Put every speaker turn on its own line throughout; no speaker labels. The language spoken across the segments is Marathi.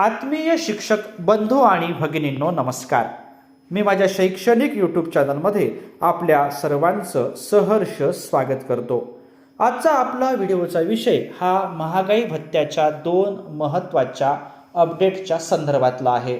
आत्मीय शिक्षक बंधू आणि भगिनींनो नमस्कार. मी माझ्या शैक्षणिक यूट्यूब चॅनलमध्ये आपल्या सर्वांचं सहर्ष स्वागत करतो. आजचा आपला व्हिडिओचा विषय हा महागाई भत्त्याच्या दोन महत्त्वाच्या अपडेटच्या संदर्भातला आहे.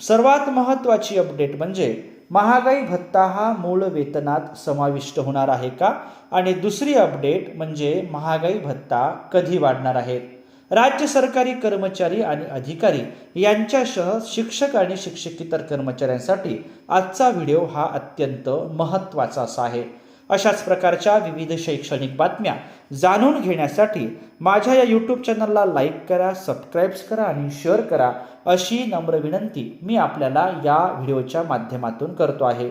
सर्वात महत्त्वाची अपडेट म्हणजे महागाई भत्ता हा मूळ वेतनात समाविष्ट होणार आहे का? आणि दुसरी अपडेट म्हणजे महागाई भत्ता कधी वाढणार आहे? राज्य सरकारी कर्मचारी आणि अधिकारी यांच्यासह शिक्षक आणि शिक्षकेतर कर्मचाऱ्यांसाठी आजचा व्हिडिओ हा अत्यंत महत्त्वाचा असा आहे. अशाच प्रकारच्या विविध शैक्षणिक बातम्या जाणून घेण्यासाठी माझ्या या यूट्यूब चॅनलला लाईक करा सबस्क्राईब्स करा आणि शेअर करा अशी नम्र विनंती मी आपल्याला या व्हिडिओच्या माध्यमातून करतो आहे.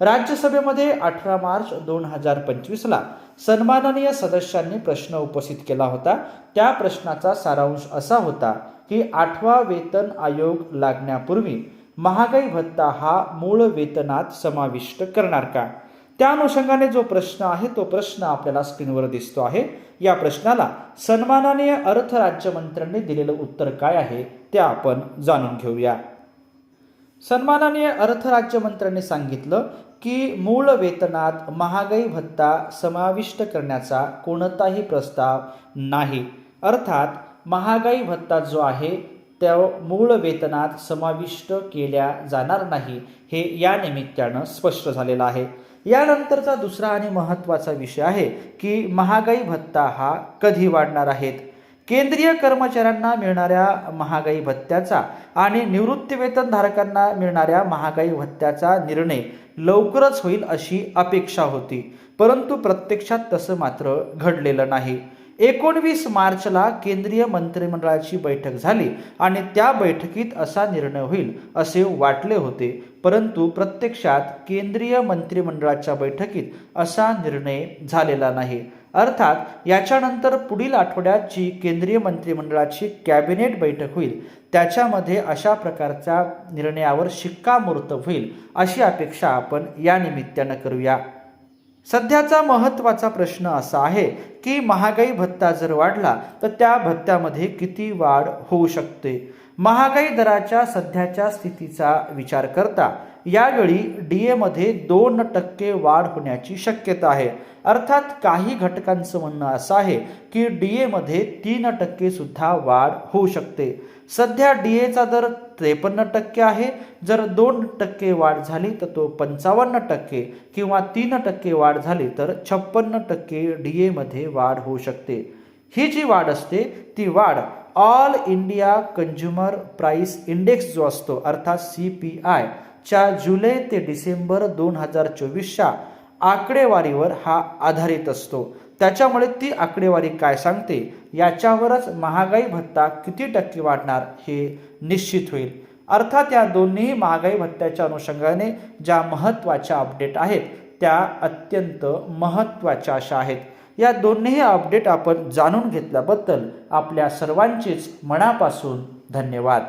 राज्यसभेमध्ये अठरा मार्च दोन हजार पंचवीसला सन्माननीय सदस्यांनी प्रश्न उपस्थित केला होता. त्या प्रश्नाचा सारांश असा होता की आठवा वेतन आयोग लागण्यापूर्वी महागाई भत्ता हा मूळ वेतनात समाविष्ट करणार का? त्या अनुषंगाने जो प्रश्न आहे तो प्रश्न आपल्याला स्क्रीनवर दिसतो आहे. या प्रश्नाला सन्माननीय अर्थ राज्यमंत्र्यांनी दिलेलं उत्तर काय आहे ते आपण जाणून घेऊया. सन्माननीय अर्थ राज्यमंत्र्यांनी सांगितलं की मूळ वेतनात महागाई भत्ता समाविष्ट करण्याचा कोणताही प्रस्ताव नाही. अर्थात महागाई भत्ता जो आहे त्या मूळ वेतनात समाविष्ट केल्या जाणार नाही हे या निमित्तानं स्पष्ट झालेलं आहे. यानंतरचा दुसरा आणि महत्त्वाचा विषय आहे की महागाई भत्ता हा कधी वाढणार आहेत? केंद्रीय कर्मचाऱ्यांना मिळणाऱ्या महागाई भत्त्याचा आणि निवृत्तीवेतनधारकांना मिळणाऱ्या महागाई भत्त्याचा निर्णय लवकरच होईल अशी अपेक्षा होती. परंतु प्रत्यक्षात तसं मात्र घडलेलं नाही. एकोणवीस मार्चला केंद्रीय मंत्रिमंडळाची बैठक झाली आणि त्या बैठकीत असा निर्णय होईल असे वाटले होते. परंतु प्रत्यक्षात केंद्रीय मंत्रिमंडळाच्या बैठकीत असा निर्णय झालेला नाही. अर्थात याच्यानंतर पुढील आठवड्याची केंद्रीय मंत्रिमंडळाची कॅबिनेट बैठक होईल. त्याच्यामध्ये अशा प्रकारच्या निर्णयावर शिक्कामोर्तब होईल अशी अपेक्षा आपण या निमित्तानं करूया. सध्याचा महत्त्वाचा प्रश्न असा आहे की महागाई भत्ता जर वाढला तर त्या भत्त्यामध्ये किती वाढ होऊ शकते? महागाई दराच्या सध्याच्या स्थितीचा विचार करता यावेळी डी एमध्ये दोन टक्के वाढ होण्याची शक्यता आहे. अर्थात काही घटकांचं म्हणणं असं आहे की डी एमध्ये तीन टक्के सुद्धा वाढ होऊ शकते. सध्या डी एचा दर त्रेपन्न टक्के आहे. जर दोन टक्के वाढ झाली तर तो पंचावन्न टक्के किंवा तीन टक्के वाढ झाली तर छप्पन्न टक्के डी एमध्ये वाढ होऊ शकते. ही जी वाढ असते ती वाढ all India consumer price index जो असतो अर्थात सी पी आय च्या जुलै ते डिसेंबर दोन हजार चोवीसच्या आकडेवारीवर हा आधारित असतो. त्याच्यामुळे ती आकडेवारी काय सांगते? याच्यावरच महागाई भत्ता किती टक्के वाढणार हे निश्चित होईल. अर्थात या दोन्ही महागाई भत्त्याच्या अनुषंगाने ज्या महत्त्वाच्या अपडेट आहेत त्या अत्यंत महत्त्वाच्या अशा आहेत. या दोन्ही अपडेट आपण जाणून घेतल्याबद्दल आपल्या सर्वांचेच मनापासून धन्यवाद.